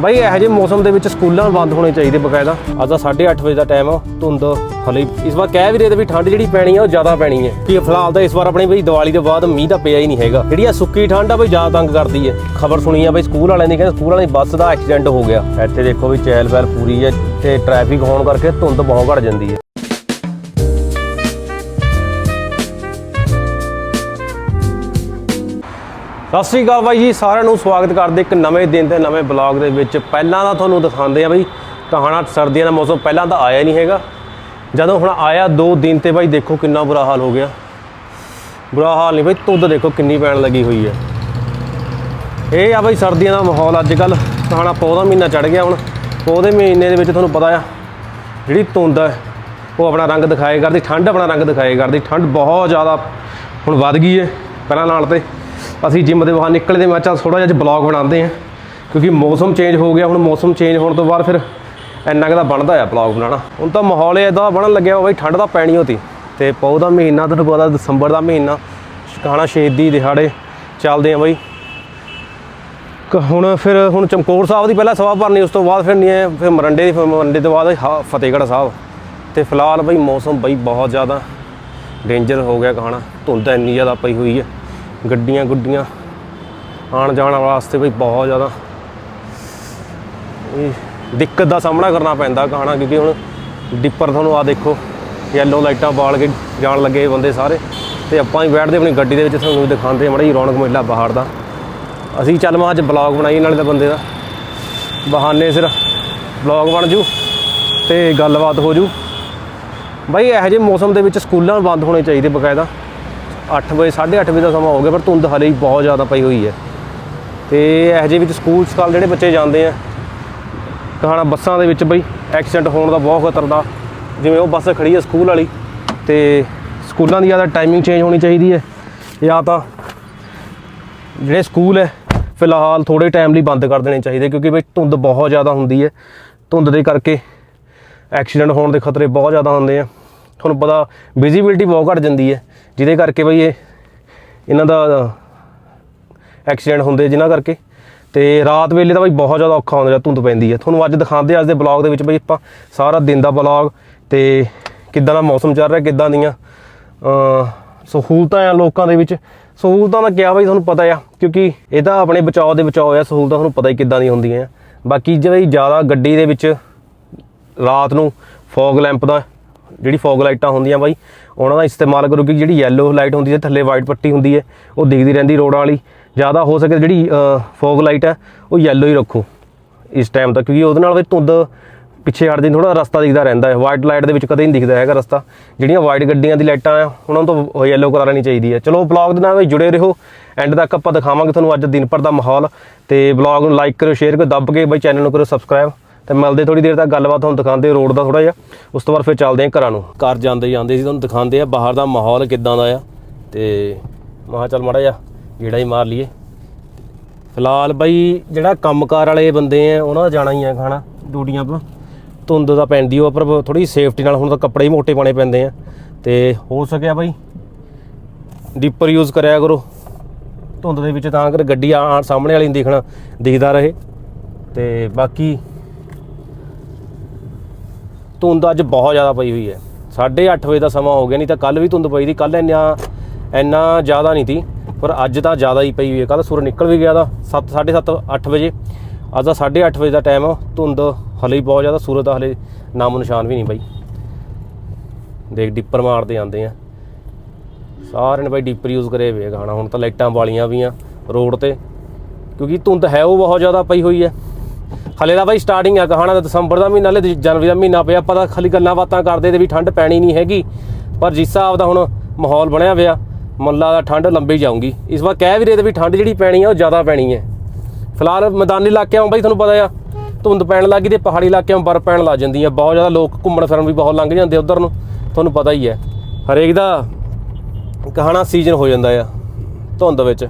ਬਾਈ, ਇਹੋ ਜਿਹੇ ਮੌਸਮ ਦੇ ਵਿੱਚ ਸਕੂਲਾਂ ਬੰਦ ਹੋਣੇ ਚਾਹੀਦੇ ਬਕਾਇਦਾ। ਅੱਜ ਦਾ 8:30 ਵਜੇ ਦਾ ਟਾਈਮ ਆ, ਧੁੰਦ ਹਲੇ ਇਸ ਵਾਰ ਕਹਿ ਵੀ ਰਹੇ ਤੇ ਵੀ ਠੰਡ ਜਿਹੜੀ ਪੈਣੀ ਆ, ਉਹ ਜ਼ਿਆਦਾ ਪੈਣੀ ਹੈ ਕਿ ਫਿਲਹਾਲ ਤਾਂ ਇਸ ਵਾਰ ਆਪਣੀ ਬਈ ਦੀਵਾਲੀ ਦੇ ਬਾਅਦ ਮੀਂਹ ਤਾਂ ਪਿਆ ਹੀ ਨਹੀਂ ਹੈਗਾ। ਜਿਹੜੀ ਆ ਸੁੱਕੀ ਠੰਡ ਆ ਬਈ, ਜ਼ਿਆਦਾ ਤੰਗ ਕਰਦੀ ਹੈ ਖਬਰ ਸੁਣੀ ਆ ਬਈ, ਸਕੂਲ ਵਾਲਿਆਂ ਦੀ ਕਹਿੰਦੇ ਸਕੂਲ ਵਾਲਿਆਂ ਦੀ ਬੱਸ ਦਾ ਐਕਸੀਡੈਂਟ ਹੋ ਗਿਆ। ਇੱਥੇ ਦੇਖੋ ਵੀ ਚੈਲ ਪੈਲ ਪੂਰੀ ਹੈ ਤੇ ਟ੍ਰੈਫਿਕ ਹੋਣ ਕਰਕੇ ਧੁੰਦ ਬਹੁਤ ਘਟ ਜਾਂਦੀ ਹੈ ਸਤਿ ਸ੍ਰੀ ਅਕਾਲ ਬਾਈ ਜੀ, ਸਾਰਿਆਂ ਨੂੰ ਸਵਾਗਤ ਕਰਦੇ ਇੱਕ ਨਵੇਂ ਦਿਨ ਤੇ ਨਵੇਂ ਬਲੌਗ ਦੇ ਵਿੱਚ। ਪਹਿਲਾਂ ਤਾਂ ਤੁਹਾਨੂੰ ਦਿਖਾਉਂਦੇ ਆ ਬਈ, ਕਹਾਣਾ ਸਰਦੀਆਂ ਦਾ ਮੌਸਮ ਪਹਿਲਾਂ ਤਾਂ ਆਇਆ ਨਹੀਂ ਹੈਗਾ। ਜਦੋਂ ਹੁਣ ਆਇਆ 2 ਦਿਨ ਤੇ ਬਾਈ ਦੇਖੋ ਕਿੰਨਾ ਬੁਰਾ ਹਾਲ ਹੋ ਗਿਆ। ਬੁਰਾ ਹਾਲ ਨਹੀਂ ਬਾਈ ਧੁੱਧ ਦੇਖੋ ਕਿੰਨੀ ਪੈਣ ਲੱਗੀ ਹੋਈ ਹੈ ਇਹ ਆ ਬਾਈ ਸਰਦੀਆਂ ਦਾ ਮਾਹੌਲ ਅੱਜ ਕੱਲ ਕਹਾਣਾ ਪੌਦਾ ਮਹੀਨਾ ਚੜ ਗਿਆ ਹੁਣ। ਪੌਦੇ ਮਹੀਨੇ ਦੇ ਵਿੱਚ ਤੁਹਾਨੂੰ ਪਤਾ ਆ, ਜਿਹੜੀ ਧੁੰਦ ਹੈ ਉਹ ਆਪਣਾ ਰੰਗ ਦਿਖਾਏ ਕਰਦੀ, ਠੰਡ ਆਪਣਾ ਰੰਗ ਦਿਖਾਏ ਕਰਦੀ। ਠੰਡ ਬਹੁਤ ਜ਼ਿਆਦਾ ਹੁਣ ਵੱਧ ਗਈ ਹੈ ਪਹਿਲਾਂ ਨਾਲ ਤੇ। ਅਸੀਂ ਜਿੰਮ ਦੇ ਬਾਹਰ ਨਿਕਲਦੇ ਮੈਂ ਚੱਲ ਥੋੜਾ ਜਿਹਾ ਅੱਜ ਬਲੌਗ ਬਣਾਉਂਦੇ ਆ ਕਿਉਂਕਿ ਮੌਸਮ ਚੇਂਜ ਹੋ ਗਿਆ ਹੁਣ ਮੌਸਮ ਚੇਂਜ ਹੋਣ ਤੋਂ ਬਾਅਦ ਫਿਰ ਇੰਨਾ ਕੁ ਦਾ ਬਣਦਾ ਆ ਬਲੌਗ ਬਣਾਉਣਾ। ਹੁਣ ਤਾਂ ਮਾਹੌਲ ਇਦਾਂ ਬਣਨ ਲੱਗਿਆ ਵਾ ਬਈ ਠੰਡ ਤਾਂ ਪੈਣੀ ਹੋਤੀ ਤੇ ਪੌ ਦਾ ਮਹੀਨਾ ਤੁਹਾਨੂੰ ਪਤਾ ਦਸੰਬਰ ਦਾ ਮਹੀਨਾ ਕਹਾਣਾ ਸ਼ਹੀਦੀ ਦਿਹਾੜੇ ਚੱਲਦੇ ਆ ਬਈ। ਕ- ਹੁਣ ਫਿਰ ਹੁਣ ਚਮਕੌਰ ਸਾਹਿਬ ਦੀ ਪਹਿਲਾਂ ਸਭਾ ਭਰਨੀ ਉਸ ਤੋਂ ਬਾਅਦ ਫਿਰ ਨਹੀਂ ਹੈ, ਫਿਰ ਮਰੰਡੇ ਦੀ ਫਿਰ ਮਰੰਡੇ ਤੋਂ ਬਾਅਦ ਹਾ- ਫਤਿਹਗੜ੍ਹ ਸਾਹਿਬ। ਤੇ ਫਿਲਹਾਲ ਬਈ ਮੌਸਮ ਬਈ ਬਹੁਤ ਜ਼ਿਆਦਾ ਡੇਂਜਰ ਹੋ ਗਿਆ ਕਹਾਣਾ ਧੁੰਦ ਇੰਨੀ ਜ਼ਿਆਦਾ ਪਈ ਹੋਈ ਹੈ ਗੱਡੀਆਂ ਗੁੱਡੀਆਂ ਆਉਣ ਜਾਣ ਵਾਸਤੇ ਬਈ ਬਹੁਤ ਜ਼ਿਆਦਾ। ਇਹ ਦਿੱਕਤ ਦਾ ਸਾਹਮਣਾ ਕਰਨਾ ਪੈਂਦਾ ਕਹਾਣਾ ਕਿਉਂਕਿ ਹੁਣ ਡਿੱਪਰ ਤੁਹਾਨੂੰ ਆ ਦੇਖੋ ਯੈਲੋ ਲਾਈਟਾਂ ਬਾਲ ਕੇ ਜਾਣ ਲੱਗੇ ਬੰਦੇ ਸਾਰੇ। ਤੇ ਆਪਾਂ ਹੀ ਬੈਠਦੇ ਆਪਣੀ ਗੱਡੀ ਦੇ ਵਿੱਚ, ਤੁਹਾਨੂੰ ਵੀ ਦਿਖਾਉਂਦੇ ਮੜਾ ਜੀ ਰੌਣਕ ਮੇਲਾ ਬਾਹਰ ਦਾ। ਅਸੀਂ ਚੱਲ ਮੈਂ ਅੱਜ ਬਲੌਗ ਬਣਾਈ ਨਾਲੇ ਦਾ ਬੰਦੇ ਦਾ। ਬਹਾਨੇ ਸਿਰ ਬਲੌਗ ਬਣ ਜੂ ਤੇ ਗੱਲਬਾਤ ਹੋ ਜੂ। ਬਾਈ ਇਹੋ ਜਿਹੇ ਮੌਸਮ ਦੇ ਵਿੱਚ ਸਕੂਲਾਂ ਬੰਦ ਹੋਣੇ ਚਾਹੀਦੇ ਬਕਾਇਦਾ। 8 ਵਜੇ 8:30 ਵਜੇ ਦਾ ਸਮਾਂ ਹੋ ਗਿਆ, ਪਰ ਧੁੰਦ ਹਲੇ ਹੀ ਬਹੁਤ ਜ਼ਿਆਦਾ ਪਈ ਹੋਈ ਹੈ। ਤੇ ਇਹੋ ਜਿਹੇ ਵਿੱਚ ਸਕੂਲ ਸਕਾਲ ਜਿਹੜੇ ਬੱਚੇ ਜਾਂਦੇ ਆ, ਕਹਾਣਾ ਬੱਸਾਂ ਦੇ ਵਿੱਚ ਬਈ, ਐਕਸੀਡੈਂਟ ਹੋਣ ਦਾ ਬਹੁਤ ਖਤਰ ਦਾ, ਜਿਵੇਂ ਉਹ ਬੱਸ ਖੜੀ ਹੈ ਸਕੂਲ ਵਾਲੀ, ਤੇ ਸਕੂਲਾਂ ਦੀ ਜਾਂ ਤਾਂ ਟਾਈਮਿੰਗ ਚੇਂਜ ਹੋਣੀ ਚਾਹੀਦੀ ਹੈ, ਜਾਂ ਤਾਂ ਜਿਹੜੇ ਸਕੂਲ ਹੈ, ਫਿਲਹਾਲ ਥੋੜੇ ਟਾਈਮ ਲਈ ਬੰਦ ਕਰ ਦੇਣੇ ਚਾਹੀਦੇ, ਕਿਉਂਕਿ ਬਈ ਧੁੰਦ ਬਹੁਤ ਜ਼ਿਆਦਾ ਹੁੰਦੀ ਹੈ। ਧੁੰਦ ਦੇ ਕਰਕੇ ਐਕਸੀਡੈਂਟ ਹੋਣ ਦੇ ਖਤਰੇ ਬਹੁਤ ਜ਼ਿਆਦਾ ਹੁੰਦੇ ਆ। ਤੁਹਾਨੂੰ ਪਤਾ ਵਿਜ਼ਿਬਿਲਟੀ ਬਹੁਤ ਘਟ ਜਾਂਦੀ ਹੈ। ਜਿਹਦੇ ਕਰਕੇ ਬਈ ਇਹ ਇਹਨਾਂ ਦਾ ਐਕਸੀਡੈਂਟ ਹੁੰਦੇ ਜਿਨ੍ਹਾਂ ਕਰਕੇ। ਤੇ ਰਾਤ ਵੇਲੇ ਤਾਂ ਬਈ ਬਹੁਤ ਜ਼ਿਆਦਾ ਔਖਾ ਹੁੰਦਾ ਜਦ ਧੁੰਦ ਪੈਂਦੀ ਹੈ ਤੁਹਾਨੂੰ ਅੱਜ ਦਿਖਾਉਂਦੇ ਅੱਜ ਦੇ ਬਲੌਗ ਦੇ ਵਿੱਚ ਬਈ ਆਪਾਂ ਸਾਰਾ ਦਿਨ ਦਾ ਬਲੌਗ ਤੇ ਕਿੱਦਾਂ ਦਾ ਮੌਸਮ ਚੱਲ ਰਿਹਾ, ਕਿੱਦਾਂ ਦੀਆਂ ਸਹੂਲਤਾਂ ਆ ਲੋਕਾਂ ਦੇ ਵਿੱਚ। ਸਹੂਲਤਾਂ ਦਾ ਕਿਹਾ ਬਈ ਤੁਹਾਨੂੰ ਪਤਾ ਆ, ਕਿਉਂਕਿ ਇਹ ਤਾਂ ਆਪਣੇ ਬਚਾਅ ਦੇ ਬਚਾਓ ਆ, ਸਹੂਲਤਾਂ ਤੁਹਾਨੂੰ ਪਤਾ ਹੀ ਕਿੱਦਾਂ ਦੀਆਂ ਹੁੰਦੀਆਂ ਆ। ਬਾਕੀ ਜਿਹੜੀ ਜ਼ਿਆਦਾ ਗੱਡੀ ਦੇ ਵਿੱਚ ਰਾਤ ਨੂੰ ਫੌਗ ਲੈਂਪ ਦਾ, ਜਿਹੜੀ ਫੌਗ ਲਾਈਟਾਂ ਹੁੰਦੀਆਂ ਬਾਈ ਉਹਨਾਂ ਦਾ ਇਸਤੇਮਾਲ ਕਰੋ ਕਿਉਂਕਿ ਜਿਹੜੀ ਯੈਲੋ ਲਾਈਟ ਹੁੰਦੀ ਹੈ, ਥੱਲੇ ਵਾਈਟ ਪੱਟੀ ਹੁੰਦੀ ਹੈ, ਉਹ ਦਿਖਦੀ ਰਹਿੰਦੀ ਰੋਡਾਂ ਵਾਲੀ। ਜ਼ਿਆਦਾ ਹੋ ਸਕੇ ਜਿਹੜੀ ਫੌਗ ਲਾਈਟ ਹੈ, ਉਹ ਯੈਲੋ ਹੀ ਰੱਖੋ ਇਸ ਟਾਈਮ ਤੱਕ, ਕਿਉਂਕਿ ਉਹਦੇ ਨਾਲ ਵੀ ਧੁੰਦ ਪਿੱਛੇ ਹਟ ਜਾਂਦੀ ਥੋੜਾ ਰਸਤਾ ਦਿਖਦਾ ਰਹਿੰਦਾ ਹੈ। ਵਾਈਟ ਲਾਈਟ ਦੇ ਵਿੱਚ ਕਦੇ ਨਹੀਂ ਦਿਖਦਾ ਹੈਗਾ ਰਸਤਾ। ਜਿਹੜੀਆਂ ਵਾਈਟ ਗੱਡੀਆਂ ਦੀ ਲਾਈਟਾਂ ਆ, ਉਹਨਾਂ ਤੋਂ ਤਾਂ ਯੈਲੋ ਕਰਾ ਲੈਣੀ ਚਾਹੀਦੀ ਹੈ। ਚਲੋ ਬਲੌਗ ਦੇ ਨਾਲ ਵੀ ਜੁੜੇ ਰਹੋ। ਐਂਡ ਤੱਕ ਆਪਾਂ ਦਿਖਾਵਾਂਗੇ ਤੁਹਾਨੂੰ ਅੱਜ ਦਿਨ ਭਰ ਦਾ ਮਾਹੌਲ। ਤੇ ਬਲੌਗ ਨੂੰ ਲਾਈਕ ਕਰੋ ਸ਼ੇਅਰ ਕਰੋ, ਦੱਬ ਕੇ ਬਈ ਚੈਨਲ ਨੂੰ ਕਰੋ ਸਬਸਕ੍ਰਾਈਬ ਤੇ ਮਿਲਦੇ ਥੋੜੀ ਦੇਰ ਤੱਕ ਗੱਲਬਾਤ ਤੁਹਾਨੂੰ ਦਿਖਾਉਂਦੇ ਰੋਡ ਦਾ ਥੋੜਾ ਜਿਹਾ। ਉਸ ਤੋਂ ਬਾਅਦ ਫਿਰ ਚੱਲਦੇ ਹਾਂ ਘਰਾਂ ਨੂੰ। ਘਰ ਜਾਂਦੇ ਜਾਂਦੇ ਸੀ, ਤੁਹਾਨੂੰ ਦਿਖਾਉਂਦੇ ਆ ਬਾਹਰ ਦਾ ਮਾਹੌਲ ਕਿੱਦਾਂ ਦਾ ਆ। ਤੇ ਮਹਾ ਚੱਲ ਮਾੜਾ ਜਿਹਾ ਜਿਹੜਾ ਹੀ ਮਾਰ ਲਈਏ। ਫਿਲਹਾਲ ਬਾਈ ਜਿਹੜਾ ਕੰਮਕਾਰ ਵਾਲੇ ਬੰਦੇ ਆ, ਉਹਨਾਂ ਦਾ ਜਾਣਾ ਹੀ ਆ ਖਾਣਾ, ਡਿਊਟੀਆਂ 'ਤੇ ਧੁੰਦ ਦਾ ਪੈਂਦੀ ਉਹ ਪਰ ਥੋੜੀ ਸੇਫਟੀ ਨਾਲ ਹੁਣ ਤਾਂ ਕੱਪੜੇ ਹੀ ਮੋਟੇ ਪਾਣੇ ਪੈਂਦੇ ਆ। ਤੇ ਹੋ ਸਕਿਆ ਬਾਈ ਡੀਪਰ ਯੂਜ਼ ਕਰਿਆ ਕਰੋ। ਧੁੰਦ ਦੇ ਵਿੱਚ ਤਾਂ ਕਰ ਗੱਡੀ ਆ ਸਾਹਮਣੇ ਵਾਲੀ ਨੂੰ ਦਿਖਣਾ, ਦਿਖਦਾ ਰਹੇ। ਤੇ ਬਾਕੀ ਧੁੰਦ ਅੱਜ ਬਹੁਤ ਜ਼ਿਆਦਾ ਪਈ ਹੋਈ ਹੈ। 8:30 ਵਜੇ ਦਾ ਸਮਾਂ ਹੋ ਗਿਆ, ਨਹੀਂ ਤਾਂ ਕੱਲ ਵੀ ਧੁੰਦ ਪਈ ਦੀ ਕੱਲ ਇੰਨਾ ਇੰਨਾ ਜ਼ਿਆਦਾ ਨਹੀਂ ਸੀ, ਪਰ ਅੱਜ ਤਾਂ ਜ਼ਿਆਦਾ ਹੀ ਪਈ ਹੋਈ ਹੈ। ਕੱਲ ਸੂਰਜ ਨਿਕਲ ਵੀ ਗਿਆ ਦਾ 7 7:30 8 ਵਜੇ। ਅੱਜ ਦਾ 8:30 ਵਜੇ ਦਾ ਟਾਈਮ ਆ। ਧੁੰਦ ਹਲੇ ਹੀ ਬਹੁਤ ਜ਼ਿਆਦਾ, ਸੂਰਜ ਦਾ ਹਲੇ ਨਾਮੋ ਨਿਸ਼ਾਨ ਵੀ ਨਹੀਂ ਬਾਈ। ਦੇਖ, ਡਿੱਪਰ ਮਾਰਦੇ ਆਂਦੇ ਆ। ਸਾਰਿਆਂ ਨੇ ਬਾਈ ਡਿੱਪਰ ਯੂਜ਼ ਕਰੇ ਵੇ ਗਾਣਾ। ਹੁਣ ਤਾਂ ਲਾਈਟਾਂ ਵਾਲੀਆਂ ਵੀ ਆ ਰੋਡ ਤੇ। ਕਿਉਂਕਿ ਧੁੰਦ ਹੈ, ਉਹ ਬਹੁਤ ਜ਼ਿਆਦਾ ਪਈ ਹੋਈ ਹੈ। ਹਲੇ ਦਾ ਬਾਈ ਸਟਾਰਟਿੰਗ ਆ ਕਹਾਣਾ ਦਾ ਦਸੰਬਰ ਦਾ ਮਹੀਨਾ, ਹਲੇ ਜਨਵਰੀ ਦਾ ਮਹੀਨਾ ਪਿਆ ਪਤਾ ਖਾਲੀ ਗੱਲਾਂ ਬਾਤਾਂ ਕਰਦੇ ਤੇ ਵੀ ਠੰਡ ਪੈਣੀ ਨਹੀਂ ਹੈਗੀ। ਪਰ ਜਿਸ ਹਿਸਾਬ ਦਾ ਹੁਣ ਮਾਹੌਲ ਬਣਿਆ ਹੋਇਆ ਮੁੱਲਾ ਦਾ ਠੰਡ ਲੰਬੀ ਜਾਊਗੀ। ਇਸ ਵਾਰ ਕਹਿ ਵੀ ਰਹੇ ਤੇ ਵੀ ਠੰਡ ਜਿਹੜੀ ਪੈਣੀ ਆ, ਉਹ ਜ਼ਿਆਦਾ ਪੈਣੀ ਹੈ। ਫਿਲਹਾਲ ਮੈਦਾਨੀ ਇਲਾਕਿਆਂ ਬਾਈ ਤੁਹਾਨੂੰ ਪਤਾ ਆ, ਧੁੰਦ ਪੈਣ ਲੱਗੀ ਤੇ ਪਹਾੜੀ ਇਲਾਕਿਆਂ ਬਰਫ਼ ਪੈਣ ਲੱਗ ਜਾਂਦੀ ਆ। ਬਹੁਤ ਜ਼ਿਆਦਾ ਲੋਕ ਘੁੰਮਣ ਫਿਰਨ ਵੀ ਬਹੁਤ ਲੰਘ ਜਾਂਦੇ ਉਧਰ ਨੂੰ, ਤੁਹਾਨੂੰ ਪਤਾ ਹੀ ਹੈ। ਹਰੇਕ ਦਾ ਕਹਾਣਾ ਸੀਜ਼ਨ ਹੋ ਜਾਂਦਾ ਆ, ਧੁੰਦ ਵਿੱਚ।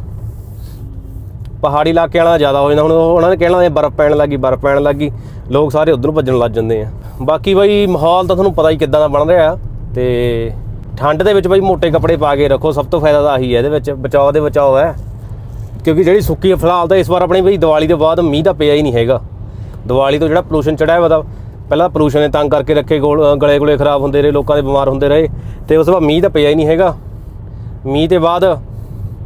ਪਹਾੜੀ ਇਲਾਕੇ ਵਾਲਾ ਜ਼ਿਆਦਾ ਹੋ ਜਾਂਦਾ। ਹੁਣ ਉਹ- ਉਹਨਾਂ ਨੇ ਕਹਿਣਾ ਇਹ ਬਰਫ਼ ਪੈਣ ਲੱਗੀ ਬਰਫ਼ ਪੈਣ ਲੱਗੀ ਲੋਕ ਸਾਰੇ ਉਧਰ ਭੱਜਣ ਲੱਗ ਜਾਂਦੇ ਆ। ਬਾਕੀ ਬਾਈ ਮਾਹੌਲ ਤਾਂ ਤੁਹਾਨੂੰ ਪਤਾ ਹੀ ਕਿੱਦਾਂ ਦਾ ਬਣ ਰਿਹਾ ਆ। ਤੇ ਠੰਡ ਦੇ ਵਿੱਚ ਬਾਈ ਮੋٹے ਕੱਪੜੇ ਪਾ ਕੇ ਰੱਖੋ। ਸਭ ਤੋਂ ਫਾਇਦਾ ਤਾਂ ਆਹੀ ਹੈ ਇਹਦੇ ਵਿੱਚ। ਬਚਾਓ ਦੇ ਬਚਾਓ ਹੈ। ਕਿਉਂਕਿ ਜਿਹੜੀ ਸੁੱਕੀ ਫਿਲਹਾਲ ਤਾਂ ਇਸ ਵਾਰ ਆਪਣੀ ਬਈ ਦੀਵਾਲੀ ਤੋਂ ਬਾਅਦ ਮੀਂਹ ਤਾਂ ਪਿਆ ਹੀ ਨਹੀਂ ਹੈਗਾ। ਦੀਵਾਲੀ ਤੋਂ ਜਿਹੜਾ ਪੋਲੂਸ਼ਨ ਚੜਿਆ ਵਾ ਪਹਿਲਾਂ ਪੋਲੂਸ਼ਨ ਨੇ ਤੰਗ ਕਰਕੇ ਰੱਖੇ, ਗੋਲ- ਗਲੇ ਗੁਲੇ ਖਰਾਬ ਹੁੰਦੇ ਰਹੇ, ਲੋਕਾਂ ਦੇ ਬਿਮਾਰ ਹੁੰਦੇ ਰਹੇ। ਤੇ ਉਸ ਤੋਂ ਬਾਅਦ ਮੀਂਹ ਤਾਂ ਪਿਆ ਹੀ ਨਹੀਂ ਹੈਗਾ। ਮੀਂਹ ਤੇ ਬਾਅਦ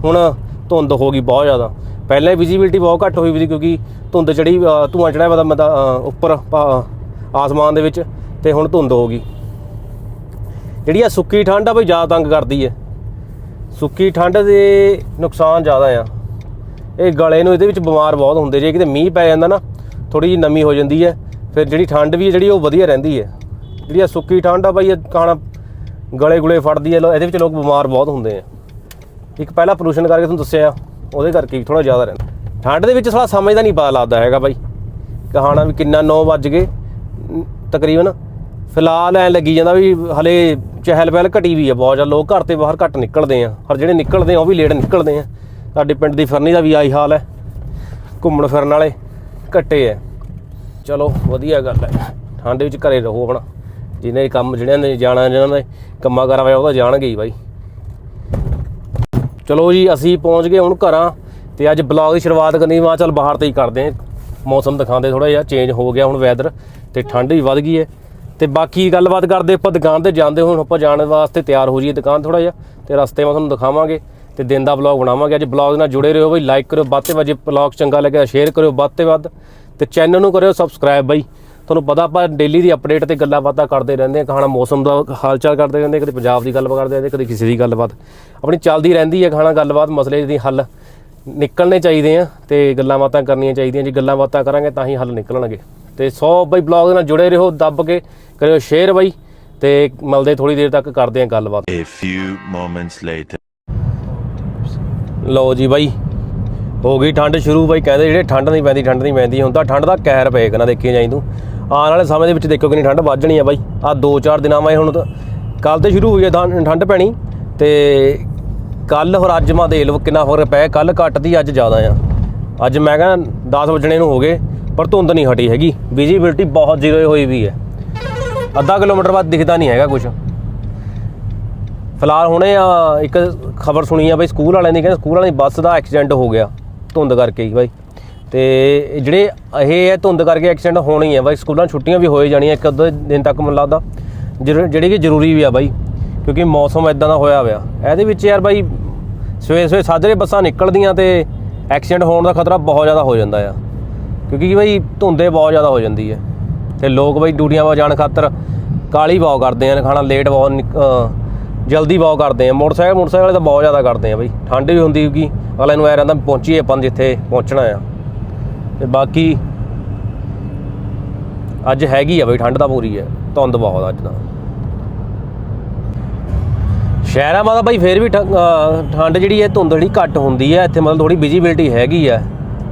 ਹੁਣ ਧੁੰਦ ਹੋ ਗਈ ਬਹੁਤ ਜ਼ਿਆਦਾ। ਪਹਿਲਾਂ ਵਿਜ਼ਿਬਿਲਟੀ ਬਹੁਤ ਘੱਟ ਹੋਈ ਵੀ ਸੀ ਕਿਉਂਕਿ ਧੁੰਦ ਚੜੀ ਅ, ਧੂੰਆਂ ਚੜਿਆ ਵਾ ਤਾਂ ਉੱਪਰ ਅ, ਆਸਮਾਨ ਦੇ ਵਿੱਚ ਤੇ ਹੁਣ ਧੁੰਦ ਹੋ ਗਈ। ਜਿਹੜੀ ਆ ਸੁੱਕੀ ਠੰਡ ਆ ਬਈ ਜ਼ਿਆਦਾ ਤੰਗ ਕਰਦੀ ਹੈ ਸੁੱਕੀ ਠੰਡ ਦੇ ਨੁਕਸਾਨ ਜ਼ਿਆਦਾ ਆ। ਇਹ ਗਲੇ ਨੂੰ ਇਹਦੇ ਵਿੱਚ ਬਿਮਾਰ ਬਹੁਤ ਹੁੰਦੇ ਜੇ ਕਿਤੇ ਮੀਂਹ ਪੈ ਜਾਂਦਾ ਨਾ ਥੋੜੀ ਜਿਹੀ ਨਮੀ ਹੋ ਜਾਂਦੀ ਹੈ ਫਿਰ ਜਿਹੜੀ ਠੰਡ ਵੀ ਹੈ ਜਿਹੜੀ ਉਹ ਵਧੀਆ ਰਹਿੰਦੀ ਹੈ ਜਿਹੜੀ ਆ ਸੁੱਕੀ ਠੰਡ ਆ ਬਈ ਇਹ ਕਾਣਾ ਗਲੇ ਗੁਲੇ ਫੜਦੀ ਹੈ ਲੋ- ਇਹਦੇ ਵਿੱਚ ਲੋਕ ਬਿਮਾਰ ਬਹੁਤ ਹੁੰਦੇ ਆ। ਇੱਕ ਪਹਿਲਾ ਪੋਲੂਸ਼ਨ ਕਰਕੇ ਤੁਹਾਨੂੰ ਦੱਸਿਆ। ਉਹਦੇ ਕਰਕੇ ਵੀ ਥੋੜਾ ਜ਼ਿਆਦਾ ਰਹਿੰਦਾ। ਠੰਡ ਦੇ ਵਿੱਚ ਥੋੜਾ ਸਮਝ ਦਾ ਨਹੀਂ ਪਤਾ ਲੱਗਦਾ ਹੈਗਾ ਬਾਈ। ਕਹਾਣਾ ਵੀ ਕਿੰਨਾ 9 ਵੱਜ ਗਏ ਤਕਰੀਬਨ। ਫਿਲਹਾਲ ਐ ਲੱਗੀ ਜਾਂਦਾ ਵੀ ਹਲੇ ਚਹਿਲ ਪਹਿਲ ਘਟੀ ਵੀ ਆ ਬਹੁਤ ਜ਼ਿਆਦਾ। ਲੋਕ ਘਰ ਤੇ ਬਾਹਰ ਘੱਟ ਨਿਕਲਦੇ ਆ। ਪਰ ਜਿਹੜੇ ਨਿਕਲਦੇ ਆ, ਉਹ ਵੀ ਲੇਟ ਨਿਕਲਦੇ ਆ। ਸਾਡੇ ਪਿੰਡ ਦੀ ਫਰਨੀ ਦਾ ਵੀ ਆਈ ਹਾਲ ਹੈ। ਘੁੰਮਣ ਫਿਰਨ ਵਾਲੇ ਘੱਟੇ ਆ। ਚਲੋ, ਵਧੀਆ ਗੱਲ ਹੈ। ਠੰਡ ਵਿੱਚ ਘਰੇ ਰਹੋ ਆਪਣਾ। ਜਿਹਨੇ ਕੰਮ ਜਿਹੜਿਆਂ ਨੇ ਜਾਣਾ, ਜਿਹਨਾਂ ਨੇ ਕੰਮਾਂ ਕਰਾ ਹੋਇਆ ਉਹ ਤਾਂ ਜਾਣਗੇ ਹੀ ਬਾਈ। ਚਲੋ ਜੀ, ਅਸੀਂ ਪਹੁੰਚ ਗਏ ਹੁਣ ਘਰਾਂ ਤੇ ਅੱਜ ਬਲੌਗ ਦੀ ਸ਼ੁਰੂਆਤ ਕਰਨੀ, ਮਾਂ ਚੱਲ ਬਾਹਰ ਤੇ ਹੀ ਕਰਦੇ ਹਾਂ। ਮੌਸਮ ਦਿਖਾਉਂਦੇ ਥੋੜਾ ਜਿਹਾ ਚੇਂਜ ਹੋ ਗਿਆ ਹੁਣ ਵੈਦਰ ਤੇ ਠੰਡ ਵੀ ਵੱਧ ਗਈ ਹੈ। ਤੇ ਬਾਕੀ ਗੱਲਬਾਤ ਕਰਦੇ ਆਪਾਂ ਦੁਕਾਨ ਤੇ ਜਾਂਦੇ ਹੁਣ ਆਪਾਂ ਜਾਣ ਵਾਸਤੇ ਤਿਆਰ ਹੋ ਜਾਈਏ ਦੁਕਾਨ ਥੋੜਾ ਜਿਹਾ ਤੇ ਰਸਤੇ ਮੈਂ ਤੁਹਾਨੂੰ ਦਿਖਾਵਾਂਗੇ ਤੇ ਦਿਨ ਦਾ ਬਲੌਗ ਬਣਾਵਾਂਗੇ। ਅੱਜ ਬਲੌਗ ਨਾਲ ਜੁੜੇ ਰਹੋ ਬਈ ਲਾਈਕ ਕਰਿਓ ਵੱਧ ਤੇ ਵੱਧ, ਜੇ ਬਲੌਗ ਚੰਗਾ ਲੱਗਿਆ ਸ਼ੇਅਰ ਕਰਿਓ ਵੱਧ ਤੇ ਵੱਧ ਤੇ ਚੈਨਲ ਨੂੰ ਕਰਿਓ ਸਬਸਕ੍ਰਾਈਬ ਬਾਈ। ਤੁਹਾਨੂੰ ਪਤਾ ਆਪਾਂ ਡੇਲੀ ਦੀ ਅਪਡੇਟ ਤੇ ਗੱਲਾਂ ਬਾਤਾਂ ਕਰਦੇ ਰਹਿੰਦੇ ਹਾਂ ਕਹਾਣਾ ਮੌਸਮ ਦਾ ਹਾਲ ਚਾਲ ਕਰਦੇ ਰਹਿੰਦੇ ਕਦੇ ਪੰਜਾਬ ਦੀ ਗੱਲਬਾਤ ਕਰਦੇ ਰਹਿੰਦੇ ਕਦੇ ਕਿਸੇ ਦੀ ਗੱਲਬਾਤ। ਆਪਣੀ ਚੱਲਦੀ ਰਹਿੰਦੀ ਹੈ ਕਹਾਣਾ ਗੱਲਬਾਤ ਮਸਲੇ ਦੀ ਹੱਲ ਨਿਕਲਣੇ ਚਾਹੀਦੇ ਆ ਤੇ ਗੱਲਾਂ ਬਾਤਾਂ ਕਰਨੀਆਂ ਚਾਹੀਦੀਆਂ। ਜੇ ਗੱਲਾਂ ਬਾਤਾਂ ਕਰਾਂਗੇ ਤਾਂ ਹੀ ਹੱਲ ਨਿਕਲਣਗੇ। ਤੇ 100 ਬਈ ਬਲੌਗ ਨਾਲ ਜੁੜੇ ਰਹੋ ਦੱਬ ਕੇ ਕਰਿਓ ਸ਼ੇਅਰ ਬਈ ਤੇ ਮਿਲਦੇ ਥੋੜੀ ਦੇਰ ਤੱਕ ਕਰਦੇ ਆ ਗੱਲਬਾਤ। A few moments later. ਲਓ ਜੀ ਬਾਈ ਹੋ ਗਈ ਠੰਡ ਸ਼ੁਰੂ ਬਾਈ ਕਹਿੰਦੇ ਜਿਹੜੇ ਠੰਡ ਨਹੀਂ ਪੈਂਦੀ ਠੰਡ ਨਹੀਂ ਪੈਂਦੀ ਹੁਣ ਤਾਂ ਠੰਡ ਦਾ ਕਹਿਰ ਪਏਗਾ ਨਾ ਦੇਖੀ ਜਾਈ ਤੂੰ। ਆਉਣ ਵਾਲੇ ਸਮੇਂ ਦੇ ਵਿੱਚ ਦੇਖੋ ਕਿੰਨੀ ਠੰਡ ਵੱਜਣੀ ਆ ਬਾਈ। ਆ 2-4 ਦਿਨਾਂ ਮੈਂ ਹੁਣ ਤਾਂ ਕੱਲ ਤੇ ਸ਼ੁਰੂ ਹੋਈ ਹੈ ਠੰ- ਠੰਡ ਪੈਣੀ। ਤੇ ਕੱਲ ਹੋਰ ਅੱਜ ਮਾ ਦੇ ਲਓ ਕਿੰਨਾ ਫ਼ਰਕ ਪਿਆ। ਕੱਲ ਘੱਟਦੀ ਅੱਜ ਜ਼ਿਆਦਾ ਆ। ਅੱਜ ਮੈਂ ਕਹਿੰਦਾ 10 ਵਜਣੇ ਨੂੰ ਹੋ ਗਏ, ਪਰ ਧੁੰਦ ਨਹੀਂ ਹਟੀ ਹੈਗੀ। ਵਿਜ਼ੀਬਿਲਟੀ ਬਹੁਤ ਜ਼ੀਰੋ ਹੋਈ ਵੀ ਹੈ। ਅੱਧਾ ਕਿਲੋਮੀਟਰ ਬਾਅਦ ਦਿਖਦਾ ਨਹੀਂ ਹੈਗਾ ਕੁਝ ਫਿਲਹਾਲ ਹੁਣੇ ਇੱਕ ਖਬਰ ਸੁਣੀ ਆ ਬਈ, ਸਕੂਲ ਵਾਲਿਆਂ ਦੀ, ਕਹਿੰਦੇ ਸਕੂਲ ਵਾਲਿਆਂ ਦੀ ਬੱਸ ਦਾ ਐਕਸੀਡੈਂਟ ਹੋ ਗਿਆ ਧੁੰਦ ਕਰਕੇ ਹੀ ਬਾਈ। ਤੇ ਜਿਹੜੇ ਇਹ ਹੈ ਧੁੰਦ ਕਰਕੇ ਐਕਸੀਡੈਂਟ ਹੋਣੀ ਹੈ ਬਾਈ, ਸਕੂਲਾਂ ਛੁੱਟੀਆਂ ਵੀ ਹੋਏ ਜਾਣੀਆਂ ਇੱਕ ਅੱਧੇ ਦਿਨ ਤੱਕ ਮੈਨੂੰ ਲੱਗਦਾ। ਜ਼ਰੂ- ਜਿਹੜੀ ਕਿ ਜ਼ਰੂਰੀ ਵੀ ਆ ਬਾਈ, ਕਿਉਂਕਿ ਮੌਸਮ ਇਦਾਂ ਦਾ ਹੋਇਆ ਹੋਇਆ। ਇਹਦੇ ਵਿੱਚ ਯਾਰ ਬਾਈ, ਸਵੇਰੇ ਸਵੇਰੇ ਸਾਜਰੇ ਬੱਸਾਂ ਨਿਕਲਦੀਆਂ ਤੇ ਐਕਸੀਡੈਂਟ ਹੋਣ ਦਾ ਖਤਰਾ ਬਹੁਤ ਜ਼ਿਆਦਾ ਹੋ ਜਾਂਦਾ ਆ। ਕਿਉਂਕਿ ਬਾਈ, ਧੁੰਦੇ ਬਹੁਤ ਜ਼ਿਆਦਾ ਹੋ ਜਾਂਦੀ ਹੈ। ਤੇ ਲੋਕ ਬਾਈ ਡਿਊਟੀਆਂ 'ਵਾ ਜਾਣ ਖਾਤਰ ਕਾਲੀ ਬਹੁਤ ਕਰਦੇ ਆ, ਖਾਣਾ ਲੇਟ ਬਹੁਤ ਨਿਕ- ਜਲਦੀ ਬਹੁਤ ਕਰਦੇ ਆ। ਮੋਟਰਸਾਈਕਲ ਮੋਟਰਸਾਈਕਲ ਵਾਲੇ ਤਾਂ ਬਹੁਤ ਜ਼ਿਆਦਾ ਕਰਦੇ ਆ ਬਾਈ। ਠੰਡ ਵੀ ਹੁੰਦੀ ਕਿਉਂਕਿ ਅਗਲੇ ਨੂੰ ਐ ਰਹਿੰਦਾ ਪਹੁੰਚੀਏ ਆਪਾਂ ਨੂੰ ਜਿੱਥੇ ਪਹੁੰਚਣਾ ਆ। ਤੇ ਬਾਕੀ ਅੱਜ ਹੈਗੀ ਆ ਬਈ, ਠੰਡ ਤਾਂ ਪੂਰੀ ਹੈ ਧੁੰਦ ਬਹੁਤ ਅੱਜ ਦਾ ਸ਼ਹਿਰਾਂ ਮਾ ਤਾਂ ਬਾਈ ਫੇਰ ਵੀ ਠ- ਠੰਡ ਜਿਹੜੀ ਹੈ, ਧੁੰਦ ਜਿਹੜੀ ਘੱਟ ਹੁੰਦੀ ਹੈ, ਇੱਥੇ ਮਤਲਬ ਥੋੜੀ ਵਿਜ਼ਿਬਿਲਟੀ ਹੈਗੀ ਹੈ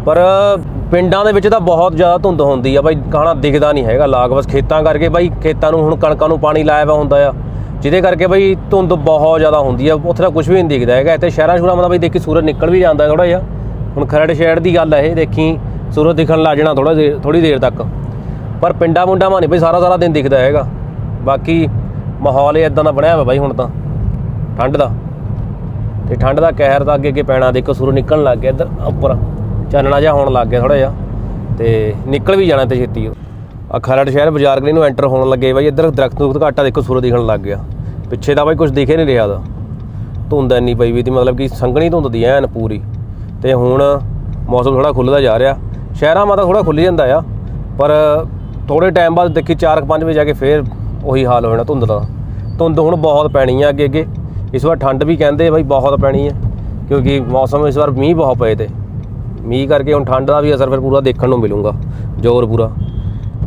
ਪਰ ਪਿੰਡਾਂ ਦੇ ਵਿੱਚ ਤਾਂ ਬਹੁਤ ਜ਼ਿਆਦਾ ਧੁੰਦ ਹੁੰਦੀ ਆ ਬਾਈ ਕਹਣਾ ਦਿਖਦਾ ਨਹੀਂ ਹੈਗਾ ਲਾਗ, ਬਸ ਖੇਤਾਂ ਕਰਕੇ ਬਾਈ, ਖੇਤਾਂ ਨੂੰ ਹੁਣ ਕਣਕਾਂ ਨੂੰ ਪਾਣੀ ਲਾਇਆ ਵਾ ਹੁੰਦਾ ਆ। ਜਿਹਦੇ ਕਰਕੇ ਬਾਈ ਧੁੰਦ ਬਹੁਤ ਜ਼ਿਆਦਾ ਹੁੰਦੀ ਆ, ਉੱਥੇ ਤਾਂ ਕੁਝ ਵੀ ਨਹੀਂ ਦਿਖਦਾ ਹੈਗਾ। ਇੱਥੇ ਸ਼ਹਿਰਾਂ ਸ਼ੁਰਾਂ ਮਾ ਤਾਂ ਬਾਈ ਦੇਖੀ ਸੂਰਜ ਨਿਕਲ ਵੀ ਜਾਂਦਾ ਥੋੜਾ ਜਿਹਾ। ਹੁਣ ਖਰੜ ਸ਼ਹਿਰ ਦੀ ਗੱਲ ਹੈ ਇਹ, ਦੇਖੀ ਸੂਰਜ ਦਿਖਣ ਲੱਗ ਜਾਣਾ ਥੋੜਾ ਥੋੜੀ ਦੇਰ ਤੱਕ। ਪਰ ਪਿੰਡਾਂ ਮੁੰਡਾਂ ਮਾ ਨਹੀਂ ਬਈ, ਸਾਰਾ ਸਾਰਾ ਦਿਨ ਦਿਖਦਾ ਹੈਗਾ। ਬਾਕੀ ਮਾਹੌਲ ਹੀ ਇਦਾਂ ਦਾ ਬਣਿਆ ਹੋਇਆ ਬਾਈ ਹੁਣ ਤਾਂ। ਠੰਡ ਦਾ। ਤੇ ਠੰਡ ਦਾ ਕਹਿਰ ਤਾਂ ਅੱਗੇ ਅੱਗੇ ਪੈਣਾ, ਦੇਖੋ ਸੂਰਜ ਨਿਕਲਣ ਲੱਗ ਗਿਆ ਇੱਧਰ, ਉੱਪਰ। ਚਾਨਣਾ ਜਿਹਾ ਹੋਣ ਲੱਗ ਗਿਆ ਥੋੜਾ ਜਿਹਾ। ਤੇ ਨਿਕਲ ਵੀ ਜਾਣਾ ਤੇ ਛੇਤੀ। ਆ ਖਰੜ ਸ਼ਹਿਰ ਬਾਜ਼ਾਰ ਗਲੀ ਨੂੰ ਐਂਟਰ ਹੋਣ ਲੱਗੇ ਬਾਈ, ਇੱਧਰ ਦਰਖਤ ਦਰਖਤ ਘਾਟਾ ਦੇਖੋ ਸੂਰਜ ਦਿਖਣ ਲੱਗ ਗਿਆ। ਪਿੱਛੇ ਤਾਂ ਬਾਈ ਕੁਝ ਦਿਖੇ ਨਹੀਂ ਰਿਹਾ ਦਾ ਧੁੰਦ ਇੰਨੀ ਪਈ ਵੀ ਤੀ ਮਤਲਬ ਕਿ ਸੰਘਣੀ ਧੁੰਦ ਦੀ ਐਨ ਪੂਰੀ। ਤੇ ਹੁਣ ਮੌਸਮ ਥੋੜਾ ਖੁੱਲਦਾ ਜਾ ਰਿਹਾ। ਸ਼ਹਿਰਾਂ ਮਾ ਤਾਂ ਥੋੜਾ ਖੁੱਲ ਜਾਂਦਾ ਆ, ਪਰ ਥੋੜੇ ਟਾਈਮ ਬਾਅਦ ਦੇਖੀ 4-5 ਵਜੇ ਜਾ ਕੇ ਫੇਰ ਉਹੀ ਹਾਲ ਹੋ ਜਾਣਾ ਧੁੰਦ ਦਾ। ਧੁੰਦ ਹੁਣ ਬਹੁਤ ਪੈਣੀ ਆ ਅੱਗੇ ਅੱਗੇ। ਇਸ ਵਾਰ ਠੰਡ ਵੀ ਕਹਿੰਦੇ ਬਾਈ ਬਹੁਤ ਪੈਣੀ ਹੈ ਕਿਉਂਕਿ ਮੌਸਮ ਇਸ ਵਾਰ ਮੀਂਹ ਬਹੁਤ ਪਏ ਤੇ। ਮੀਂਹ ਕਰਕੇ ਹੁਣ ਠੰਡ ਦਾ ਵੀ ਅਸਰ ਫਿਰ ਪੂਰਾ ਦੇਖਣ ਨੂੰ ਮਿਲੂਗਾ, ਜ਼ੋਰ ਪੂਰਾ।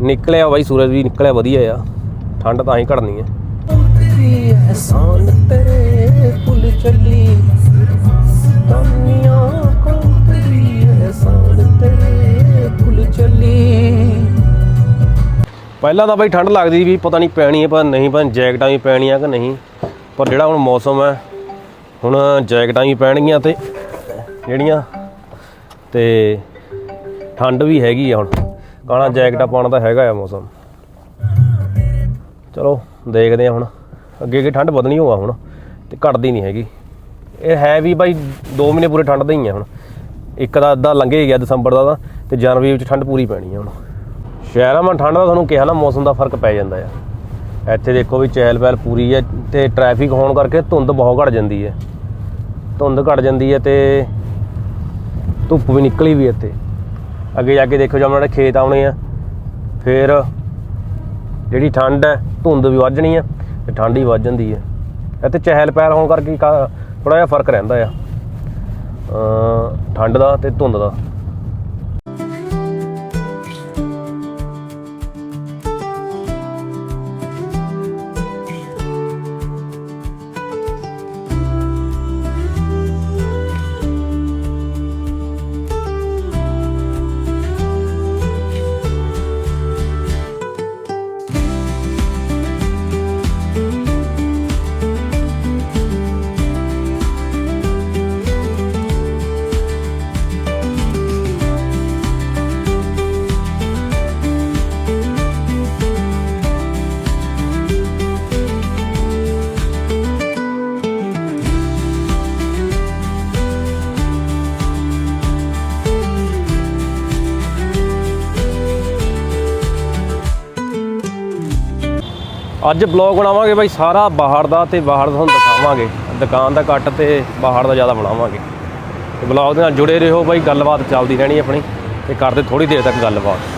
ਨਿਕਲਿਆ ਬਾਈ ਸੂਰਜ ਵੀ ਨਿਕਲਿਆ ਵਧੀਆ ਆ, ਠੰਡ ਤਾਂ ਹੀ ਘਟਣੀ ਹੈ ਪਹਿਲਾਂ ਤਾਂ ਬਾਈ ਠੰਡ ਲੱਗਦੀ ਵੀ ਪਤਾ ਨਹੀਂ ਪੈਣੀ ਹੈ ਪਰ ਨਹੀਂ ਪਰ ਜੈਕਟਾਂ ਵੀ ਪੈਣੀਆਂ ਕਿ ਨਹੀਂ। ਪਰ ਜਿਹੜਾ ਹੁਣ ਮੌਸਮ ਹੈ, ਹੁਣ ਜੈਕਟਾਂ ਵੀ ਪੈਣਗੀਆਂ ਤੇ ਜਿਹੜੀਆਂ, ਤੇ ਠੰਡ ਵੀ ਹੈਗੀ ਆ ਹੁਣ। ਕਾਣਾ ਜੈਕਟਾਂ ਪਾਉਣ ਦਾ ਹੈਗਾ ਆ ਮੌਸਮ। ਚਲੋ, ਦੇਖਦੇ ਆ ਹੁਣ। ਅੱਗੇ ਅੱਗੇ ਠੰਡ ਵਧਣੀ ਹੋਆ ਹੁਣ, ਤੇ ਘਟਦੀ ਨਹੀਂ ਹੈਗੀ। ਇਹ ਹੈ ਵੀ ਬਾਈ 2 ਮਹੀਨੇ ਪੂਰੇ ਠੰਡ ਦੇ ਹੀ ਆ ਹੁਣ। ਇੱਕ ਦਾ ਅੱਧਾ ਲੰਘੇ ਗਿਆ ਦਸੰਬਰ ਦਾ ਤਾਂ, ਤੇ ਜਨਵਰੀ ਵਿੱਚ ਠੰਡ ਪੂਰੀ ਪੈਣੀ ਆ ਹੁਣ। ਸ਼ਹਿਰਾਂ ਮਾ ਠੰਡ ਦਾ ਤੁਹਾਨੂੰ ਕਿਹਾ ਨਾ, ਮੌਸਮ ਦਾ ਫ਼ਰਕ ਪੈ ਜਾਂਦਾ ਆ। ਇੱਥੇ ਦੇਖੋ ਵੀ ਚਹਿਲ ਪਹਿਲ ਪੂਰੀ ਹੈ ਤੇ ਟ੍ਰੈਫਿਕ ਹੋਣ ਕਰਕੇ ਧੁੰਦ ਬਹੁਤ ਘਟ ਜਾਂਦੀ ਹੈ ਧੁੰਦ ਘਟ ਜਾਂਦੀ ਹੈ ਤੇ ਧੁੱਪ ਵੀ ਨਿਕਲੀ ਵੀ ਇੱਥੇ। ਅੱਗੇ ਜਾ ਕੇ ਦੇਖੋ ਜਦੋਂ ਆਪਣੇ ਖੇਤ ਆਉਣੇ ਆ, ਫਿਰ ਜਿਹੜੀ ਠੰਡ ਹੈ ਧੁੰਦ ਵੀ ਵੱਜਣੀ ਆ ਤੇ ਠੰਡ ਹੀ ਵੱਜ ਜਾਂਦੀ ਹੈ ਇੱਥੇ ਚਹਿਲ ਪਹਿਲ ਹੋਣ ਕਰਕੇ ਥੋੜਾ ਜਿਹਾ ਫ਼ਰਕ ਰਹਿੰਦਾ ਆ। ਠੰਡ ਦਾ ਤੇ ਧੁੰਦ ਦਾ। ਅੱਜ ਬਲੌਗ ਬਣਾਵਾਂਗੇ ਬਾਈ ਸਾਰਾ ਬਾਹਰ ਦਾ ਤੇ ਬਾਹਰ ਦਾ ਤੁਹਾਨੂੰ ਦਿਖਾਵਾਂਗੇ। ਦੁਕਾਨ ਦਾ ਕੱਟ ਤੇ ਬਾਹਰ ਦਾ ਜ਼ਿਆਦਾ ਬਣਾਵਾਂਗੇ। ਤੇ ਬਲੌਗ ਦੇ ਨਾਲ ਜੁੜੇ ਰਹੋ ਬਾਈ, ਗੱਲਬਾਤ ਚੱਲਦੀ ਰਹਿਣੀ ਆਪਣੀ ਤੇ ਕਰਦੇ ਥੋੜੀ ਦੇਰ ਤੱਕ ਗੱਲਬਾਤ।